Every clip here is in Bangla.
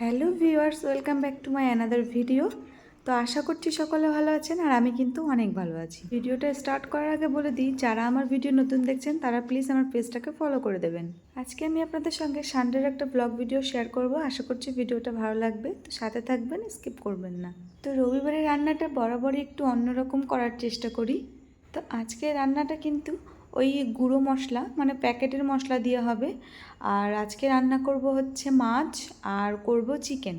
Hello viewers, welcome back to my another video. তো আশা করছি সকলে ভালো আছেন আর আমি কিন্তু অনেক ভালো আছি। ভিডিওটা স্টার্ট করার আগে বলে দিই, যারা আমার ভিডিও নতুন দেখছেন, তারা প্লিজ আমার পেজটাকে ফলো করে দেবেন। আজকে আমি আপনাদের সঙ্গে সানডের একটা ব্লগ ভিডিও শেয়ার করব। আশা করছি ভিডিওটা ভালো লাগবে। তো সাথে থাকবেন স্কিপ করবেন না। তো রবিবারের রান্নাটা বরাবরই একটু অন্যরকম করার চেষ্টা করি। তো আজকে রান্নাটা কিন্তু ওই গুঁড়ো মশলা মানে প্যাকেটের মশলা দিয়ে হবে। আর আজকে রান্না করব হচ্ছে মাছ, আর করব চিকেন।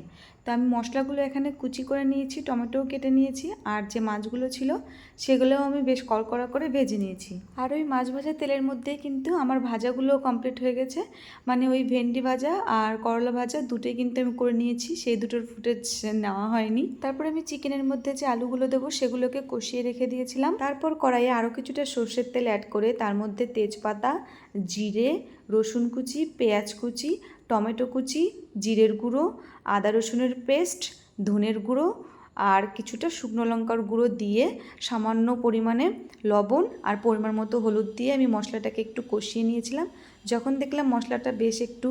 তো আমি মশলাগুলো এখানে কুচি করে নিয়েছি, টমেটোও কেটে নিয়েছি, আর যে মাছগুলো ছিল সেগুলোও আমি বেশ কড়কড়া করে ভেজে নিয়েছি। আর ওই মাছ ভাজা তেলের মধ্যে কিন্তু আমার ভাজাগুলো কমপ্লিট হয়ে গেছে। মানে ওই ভেন্ডি ভাজা আর করলা ভাজা দুটোই কিন্তু আমি করে নিয়েছি, সেই দুটোর ফুটেজ নেওয়া হয়নি। তারপরে আমি চিকেনের মধ্যে যে আলুগুলো দেবো সেগুলোকে কষিয়ে রেখে দিয়েছিলাম। তারপর কড়াইয়ে আরও কিছুটা সর্ষের তেল অ্যাড করে তার মধ্যে তেজপাতা, জিরে রসুন কুচি, পেঁয়াজ কুচি, টমেটো কুচি, জিরের গুঁড়ো, আদা রসুনের পেস্ট, ধনের গুঁড়ো আর কিছুটা শুকনো লঙ্কার গুঁড়ো দিয়ে সামান্য পরিমাণে লবণ আর পরিমাণ মতো হলুদ দিয়ে আমি মশলাটাকে একটু কষিয়ে নিয়েছিলাম। যখন দেখলাম মশলাটা বেশ একটু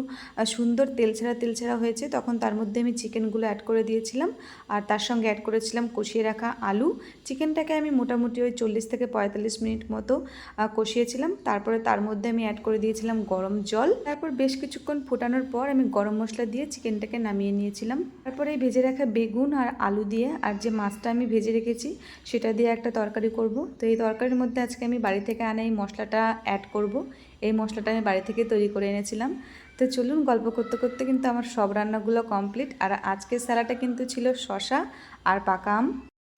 সুন্দর তেল সুন্দর তেলছাড়া তেলছাড়া হয়েছে, তখন তার মধ্যে আমি চিকেনগুলো অ্যাড করে দিয়েছিলাম। আর তার সঙ্গে অ্যাড করেছিলাম কষিয়ে রাখা আলু। চিকেনটাকে আমি মোটামুটি ওই চল্লিশ থেকে পঁয়তাল্লিশ মিনিট মতো কষিয়েছিলাম। তারপরে তার মধ্যে আমি অ্যাড করে দিয়েছিলাম গরম জল। তারপর বেশ কিছুক্ষণ ফোটানোর পর আমি গরম মশলা দিয়ে চিকেনটাকে নামিয়ে নিয়েছিলাম। তারপরে এই ভেজে রাখা বেগুন আর আলু দিয়ে, আর যে মাছটা আমি ভেজে রেখেছি, সেটা দিয়ে একটা তরকারি করব। তো এই তরকারির মধ্যে আজকে আমি বাড়ি থেকে আনা এই মশলাটা অ্যাড করব। এই মশলাটা আমি বাড়ি থেকে তৈরি করে এনেছিলাম। তো চলুন গল্প করতে করতে কিন্তু আমার সব রান্নাগুলো কমপ্লিট। আর আজকের স্যালাডটা কিন্তু ছিল শশা আর পাকা আম।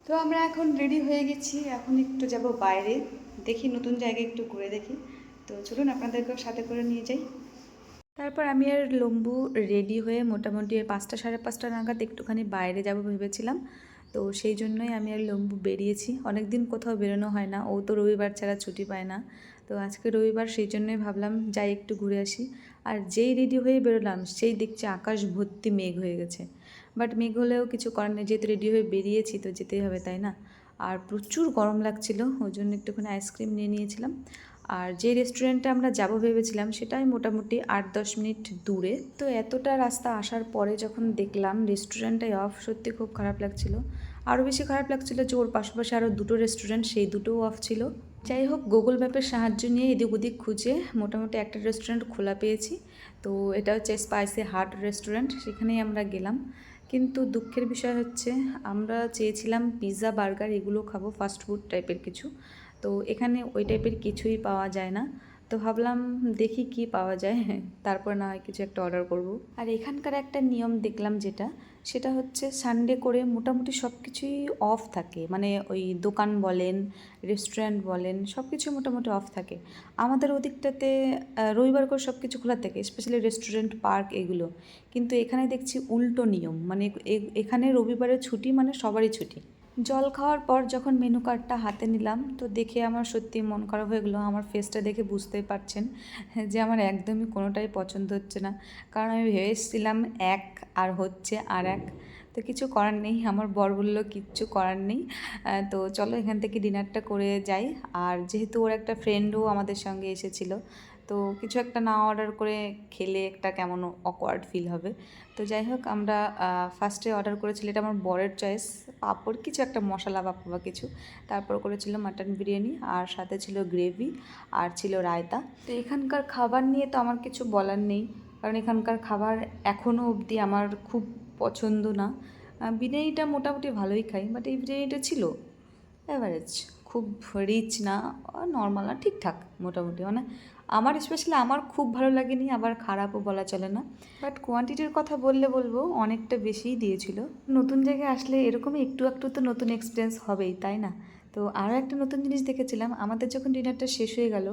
তো আমরা এখন রেডি হয়ে গেছি। এখন একটু যাব বাইরে। দেখি নতুন জায়গায় একটু ঘুরে দেখি। তো চলুন আপনাদেরকেও সাথে করে নিয়ে যাই। তারপর আমি আর লম্বু রেডি হয়ে মোটামুটি পাঁচটা সাড়ে পাঁচটা নাগাদ একটুখানি বাইরে যাব ভেবেছিলাম। তো সেই জন্যই আমি আর লম্বু বেরিয়েছি। অনেক দিন কোথাও বেরোনো হয় না। ও তো রবিবার ছাড়া ছুটি পায় না। তো আজকে রবিবার সেই জন্যই ভাবলাম যাই একটু ঘুরে আসি। আর যেই রেডি হয়ে বেরোলাম, সেই দেখছি আকাশ ভর্তি মেঘ হয়ে গেছে। বাট মেঘ হলেও কিছু করার নেই, যেহেতু রেডি হয়ে বেরিয়েছি তো যেতেই হবে, তাই না? আর প্রচুর গরম লাগছিল, ওই জন্য একটুখানি আইসক্রিম নিয়ে নিয়েছিলাম। আর যে রেস্টুরেন্টে আমরা যাব ভেবেছিলাম, সেটাই মোটামুটি আট দশ মিনিট দূরে। তো এতটা রাস্তা আসার পরে যখন দেখলাম রেস্টুরেন্টটাই অফ সত্যি খুব খারাপ লাগছিল। আরও বেশি খারাপ লাগছিল যে ওর পাশাপাশি আরও দুটো রেস্টুরেন্ট, সেই দুটোও অফ ছিল। যাই হোক গুগল ম্যাপের সাহায্য নিয়ে এদিক ওদিক খুঁজে মোটামুটি একটা রেস্টুরেন্ট খোলা পেয়েছি। তো এটা হচ্ছে স্পাইসি হার্ট রেস্টুরেন্ট সেখানেই আমরা গেলাম। কিন্তু দুঃখের বিষয় হচ্ছে, আমরা চেয়েছিলাম পিৎজা বার্গার এগুলো খাব ফাস্ট ফুড টাইপের কিছু। তো এখানে ওই টাইপের কিছুই পাওয়া যায় না। তো ভাবলাম দেখি কি পাওয়া যায়। তারপর না হয় কিছু একটা অর্ডার করব। আর এখানকার একটা নিয়ম দেখলাম যেটা, সেটা হচ্ছে সানডে করে মোটামুটি সব কিছুই অফ থাকে। মানে ওই দোকান বলেন রেস্টুরেন্ট বলেন সব কিছু মোটামুটি অফ থাকে। আমাদের ওদিকটাতে রবিবার করে সব কিছু খোলা থাকে স্পেশালি রেস্টুরেন্ট পার্ক এগুলো। কিন্তু এখানে দেখছি উল্টো নিয়ম। মানে এখানে রবিবারে ছুটি মানে সবারই ছুটি। জল খাওয়ার পর যখন মেনু কার্ডটা হাতে নিলাম, তো দেখে আমার সত্যি মন খারাপ হয়ে গেলো। আমার ফেসটা দেখে বুঝতেই পারছেন যে আমার একদমই কোনোটাই পছন্দ হচ্ছে না। কারণ আমি ভেবেছিলাম এক আর হচ্ছে আর এক। তো কিছু করার নেই, আমার বর বলল কিচ্ছু করার নেই। তো চলো এখান থেকে ডিনারটা করে যাই। আর যেহেতু ওর একটা ফ্রেন্ডও আমাদের সঙ্গে এসেছিল তো কিছু একটা না অর্ডার করে খেলে একটা কেমন অকওয়ার্ড ফিল হবে। তো যাই হোক, আমরা ফার্স্টে অর্ডার করেছিলাম এটা আমার বরের চয়েস পাঁপড়, কিছু একটা মশলা পাপড় বা কিছু। তারপর করেছিল মাটন বিরিয়ানি, আর সাথে ছিল গ্রেভি আর ছিল রায়তা। তো এখানকার খাবার নিয়ে তো আমার কিছু বলার নেই, কারণ এখানকার খাবার এখনও অবধি আমার খুব পছন্দ না। বিরিয়ানিটা মোটামুটি ভালোই খাই বাট এই বিরিয়ানিটা ছিল অ্যাভারেজ খুব রিচ না নর্মাল না, ঠিকঠাক মোটামুটি মানে আমার স্পেশালি আমার খুব ভালো লাগেনি, আবার খারাপও বলা চলে না। বাট কোয়ান্টিটির কথা বললে বলব, অনেকটা বেশিই দিয়েছিল। নতুন জায়গায় আসলে এরকমই একটু একটু তো নতুন এক্সপিরিয়েন্স হবেই, তাই না? তো আরও একটা নতুন জিনিস দেখেছিলাম, আমাদের যখন ডিনারটা শেষ হয়ে গেল,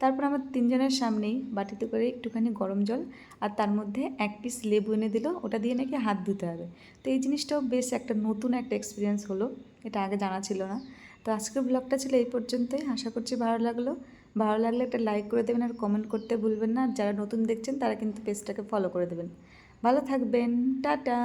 তারপর আমার তিনজনের সামনেই বাটিতে করে একটুখানি গরম জল আর তার মধ্যে এক পিস লেবু এনে দিল, ওটা দিয়ে নাকি হাত ধুতে হবে। তো এই জিনিসটাও বেশ একটা নতুন একটা এক্সপিরিয়েন্স হলো, এটা আগে জানা ছিল না। তো আজকের ব্লগটা ছিল এই পর্যন্তই, আশা করছি ভালো লাগল। ভালো লাগলে একটা লাইক করে দেবেন আর কমেন্ট করতে ভুলবেন না। আর যারা নতুন দেখছেন, তারা কিন্তু পেজটাকে ফলো করে দেবেন। ভালো থাকবেন। টাটা।